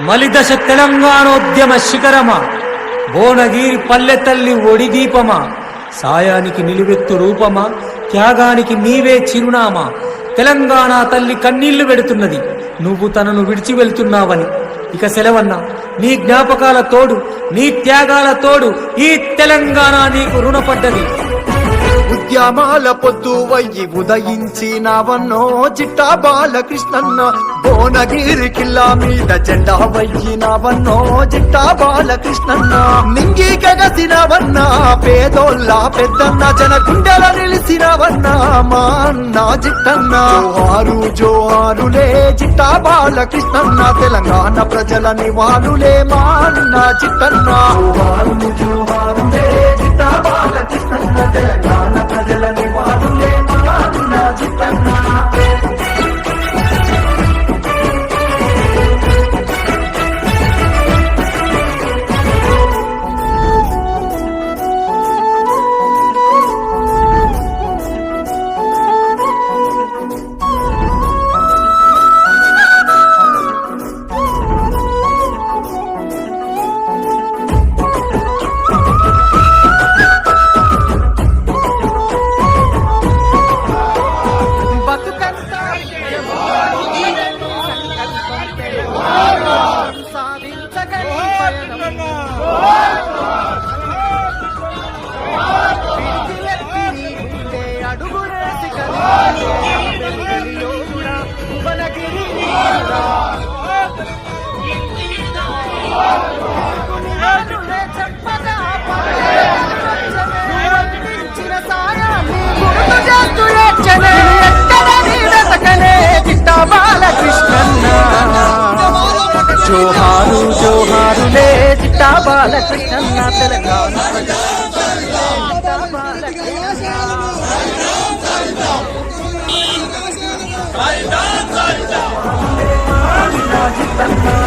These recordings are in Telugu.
మలిదశ తెలంగాణోద్యమ శిఖరమా? భువనగిరి పల్లె తల్లి ఒడిదీపమా సాయానికి నిలువెత్తు రూపమా? త్యాగానికి నీవే చిరునామా? తెలంగాణ తల్లి కన్నీళ్ళు పెడుతున్నది. నువ్వు తనను విడిచి వెళ్తున్నావని. ఇక సెలవన్నా నీ జ్ఞాపకాల తోడు నీ త్యాగాల తోడు ఈ తెలంగాణ నీకు రుణపడ్డది. ఉద్యమాల పొద్దు వయ్యి ఉదయించినవన్నో చిట్టా బాలకృష్ణన్న. భువనగిరి కిల్లా మీద జెండా వయ్యినవన్నో చిట్టా బాలకృష్ణన్న. నింగి కగసినవన్న పేదోళ్ళ పెద్దన్న జన గుండెల నిలిసినవన్న మా అన్న చిట్టన్న. జోహారు జోహారులే చిట్టా బాలకృష్ణన్న తెలంగాణ ప్రజల నివాళులే మా అన్న చిట్టన్న. జోహారులే చిట్టా బాలకృష్ణ తెలంగాణ చిట్ట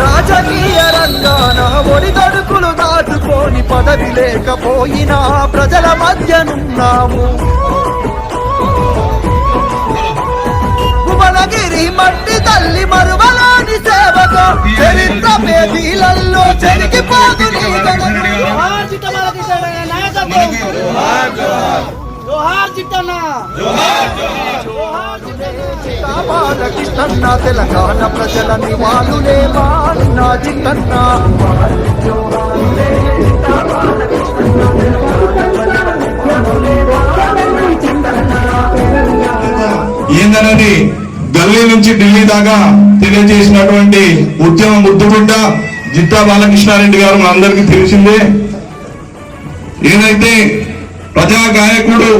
రాజకీయ రంగాన ఒడిదడుకులు దాటుకొని పదవి లేకపోయినా ప్రజల మధ్యనున్నాము. భువనగిరి మట్టి తల్లి మరువలాని సేవగా చరిత్ర పేదీలల్లో చెరిగిపోదు చిట్టన్న తెలంగాణ ప్రజల నివాళులే మాన్న చిట్టన్న. ఏందనని ఢిల్లీ నుంచి ఢిల్లీ దాకా తెలియజేసినటువంటి ఉద్యమ ముద్దుబిడ్డ జిత్తా బాలకృష్ణారెడ్డి గారు మనందరికీ తెలిసిందే. ఏదైతే ప్రజా గాయకుడు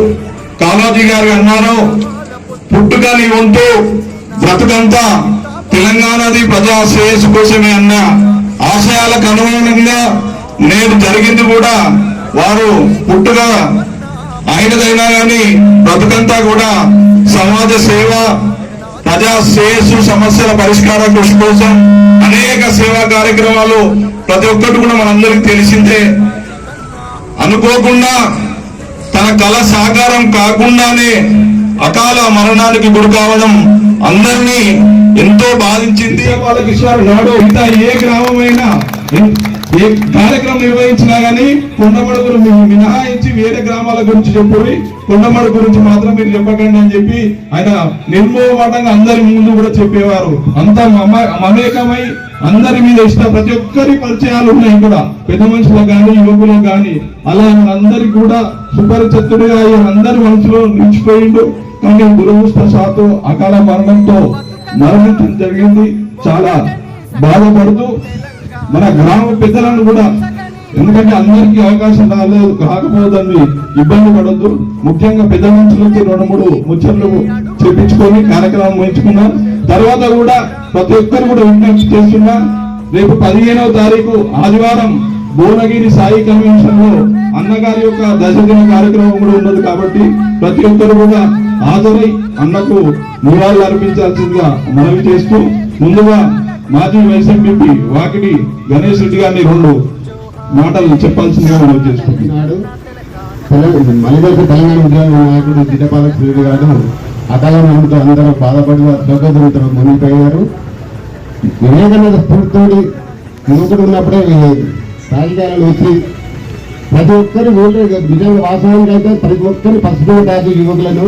కాళోజీ గారు అన్నారో పుట్టుకని ఉంటూ బ్రతుకంతా తెలంగాణది ప్రజా శ్రేయస్సు కోసమే అన్న ఆశయాలకు అనుగుణంగా నేను జరిగింది కూడా వారు పుట్టుక ఆయనదైనా కానీ బ్రతుకంతా కూడా సమాజ సేవ ప్రజా శ్రేయస్సు సమస్యల పరిష్కార కృషి కోసం అనేక సేవా కార్యక్రమాలు ప్రతి ఒక్కటి కూడా మనందరికీ తెలిసిందే. అనుకోకుండా తన కళ సాకారం కాకుండానే అకాల మరణానికి గురి కావడం అందరినీ ఎంతో బాధించింది. వాళ్ళకి నాడు ఇంత ఏ గ్రామమైనా ఏ కార్యక్రమం నిర్వహించినా కానీ కొండమడుగులు మినహాయించి వేరే గ్రామాల గురించి చెప్పుడి కొండమడు గురించి మాత్రం మీరు చెప్పకండి అని చెప్పి ఆయన నిర్మోహమాటంగా అందరి ముందు కూడా చెప్పేవారు. అంత మమ- మమేకమై అందరి మీద ఇష్ట ప్రతి ఒక్కరి పరిచయాలు ఉన్నాయి కూడా. పెద్ద మనుషులకు కానీ యువకులకు కానీ అలా అందరికి కూడా సుపరిచితుడిగా ఆయన అందరి మనసులో నిలిచిపోయిండు. కానీ దురదృష్టశాత్తు అకాల మరణంతో మరణించడం జరిగింది. చాలా బాధపడుతూ మన గ్రామ పెద్దలను కూడా ఎందుకంటే అందరికీ అవకాశం రాలేదు రాకపోదని ఇబ్బంది పడొద్దు. ముఖ్యంగా పెద్ద మనుషులకి రెండు మూడు ముచ్చట్లు చెప్పించుకొని కార్యక్రమం ముయించుకున్నాం తర్వాత కూడా ప్రతి ఒక్కరు కూడా విజ్ఞప్తి చేస్తున్నా రేపు పదిహేనవ తారీఖు ఆదివారం భువనగిరి సాయి కన్వెన్షన్లో అన్నగారి యొక్క దశదిన కార్యక్రమం కూడా ఉన్నది కాబట్టి ప్రతి ఒక్కరు కూడా హాజరై అన్నకు నివాళులు అర్పించాల్సిందిగా మనవి చేస్తూ ముందుగా మాజీ వైసీపీ ఎంపీ వాకిడి గణేష్ రెడ్డి గారిని రెండు మాటలు చెప్పాల్సిందిగా మనం చేసుకుంటున్నాడు నాడు తెలంగాణ మలిదొక తెలంగాణ ఉద్యోగ నాయకుడు జిడ్డపాల సూర్యుడు గారు అకాల మరణంతో అందరూ బాధపడి దొంగతులతో మునిగిపోయారు. వివేకానంద స్ఫూర్తితోటి యువకుడు ఉన్నప్పుడే రాజకీయాలను వచ్చి ప్రతి ఒక్కరు ఓటు నిజంగా వాస్తవానికి అయితే ప్రతి ఒక్కరు పసుపు యువకులను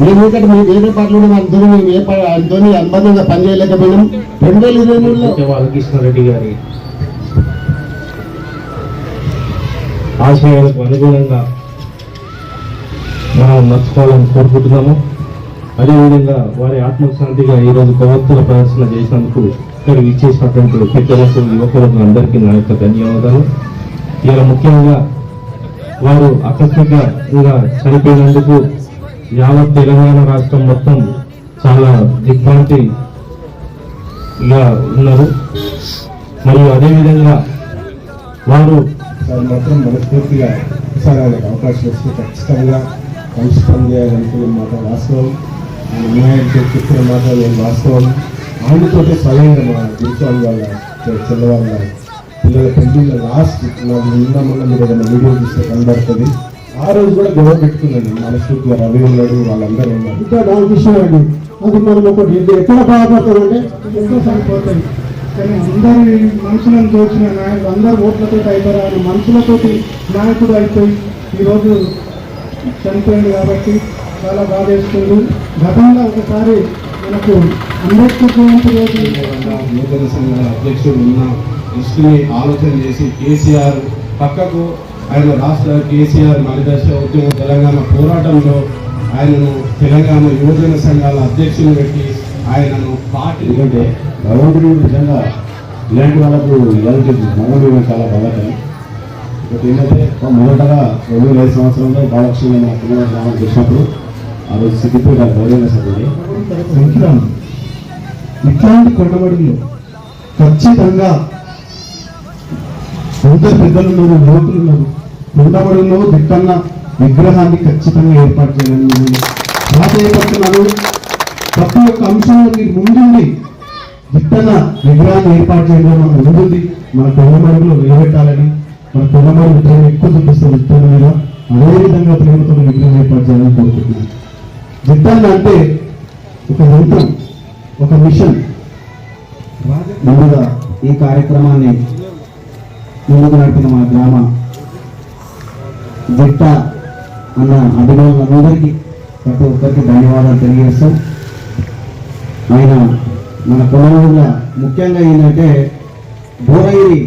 మేము ఒకటి మేము వేరే పార్టీలో మనతో మేము ఏ పార్టీతో అనుబంధంగా పనిచేయలేకపోయినాం. రెండు వేల ఇరవై మూడులో బాలకృష్ణారెడ్డి గారి ఆశయాలకు అనుగుణంగా మనం నడుచుకోవాలని కోరుకుంటున్నాము. అదేవిధంగా వారి ఆత్మశాంతిగా ఈరోజు కొవ్వొత్తుల ప్రదర్శన చేసినందుకు ఇక్కడ ఇచ్చేసినటువంటి పెద్దలకు యువకులకు అందరికీ నా యొక్క ధన్యవాదాలు. ఇలా ముఖ్యంగా వారు ఆకస్మికంగా చనిపోయినందుకు యావత్ తెలంగాణ రాష్ట్రం మొత్తం చాలా దిగ్భ్రాంతిగా ఉన్నారు. మరియు అదేవిధంగా వారు మాత్రం మనస్ఫూర్తిగా సార్ ఆయనకు అవకాశం వస్తే ఖచ్చితంగా కలిసి పనిచేయాలనుకునే మాట వాస్తవం. ఆయన చెప్పిన మాట నేను వాస్తవం. ఆయనతోటే స్వయంగా మా గురుస్వామి వాళ్ళ చెల్ల పిల్లల పెళ్ళి లాస్ట్ నాకు ఉందామన్న మీరు ఏదైనా వీడియో చూస్తే కనబడుతుంది. ఆ రోజు కూడా గొడవ పెట్టుకున్నాను మనస్ఫూర్తిగా రవి ఉన్నాడు వాళ్ళందరూ ఉన్నారు. ఇంకా దాని విషయం అండి. అది మనం ఒకటి ఎక్కడ బాధపడతామంటే ఎంతో సరిపోతాయి కానీ అందరి మనుషులను తోచిన నాయకుడు అందరు ఓట్లతో అయిపోయారు. ఆయన మనుషులతోటి నాయకుడు అయిపోయి ఈరోజు చనిపోయింది కాబట్టి చాలా బాధ వేస్తుంది గతంలో ఒకసారి మనకు అంబేద్కర్ జయంతి రోజు నూతన సంఘాల అధ్యక్షుడు ఉన్న దృష్టిని ఆలోచన చేసి కేసీఆర్ పక్కకు ఆయన రాష్ట్ర కేసీఆర్ మలిదశ ఉద్యమ తెలంగాణ పోరాటంలో ఆయనను తెలంగాణ యువజన సంఘాల అధ్యక్షులు పెట్టి ఆయనను పార్టీ ఎందుకంటే భగవంతుడు నిజంగా ఇలాంటి వాళ్ళకు ఇలాంటి మరణం చాలా బాధాకరం ఒకటి ఏంటంటే మొదటగా రెండు వేల ఐదు సంవత్సరంలో బాలకృష్ణ గ్రామం చేసినప్పుడు ఆ రోజు సిద్దిపేట గౌరవ సభ్యుడు ఇట్లాంటి కొండబడులు ఖచ్చితంగా సొంత పెద్దలు ఉన్నారు యువకులు ఉన్నారు ఉండవడంలో దిక్కన్న విగ్రహాన్ని ఖచ్చితంగా ఏర్పాటు చేయాలని నేను ప్రాధాన్యపడుతున్నాను ప్రతి ఒక్క అంశంలో మీరు ముందుండి దిక్కన్న విగ్రహాన్ని ఏర్పాటు చేయడం మనం ముందుంది మన కొండమడుగులో నిలబెట్టాలని మన కొండమడుగు ప్రేమ ఎక్కువ చూపిస్తుంది దిక్కన్న మీద అదేవిధంగా ప్రేమతో విగ్రహం ఏర్పాటు చేయాలని కోరుకుంటున్నాను. దిక్కన్న అంటే ఒక యంత్రం ఒక మిషన్. ముందుగా ఈ కార్యక్రమాన్ని ముందుకు నడిపిన మా గ్రామ జిట్ట అన్న అభిమానులందరికీ ప్రతి ఒక్కరికి ధన్యవాదాలు తెలియజేస్తాం ఆయన మన కుటుంబంలో ముఖ్యంగా ఏంటంటే భూరగిరి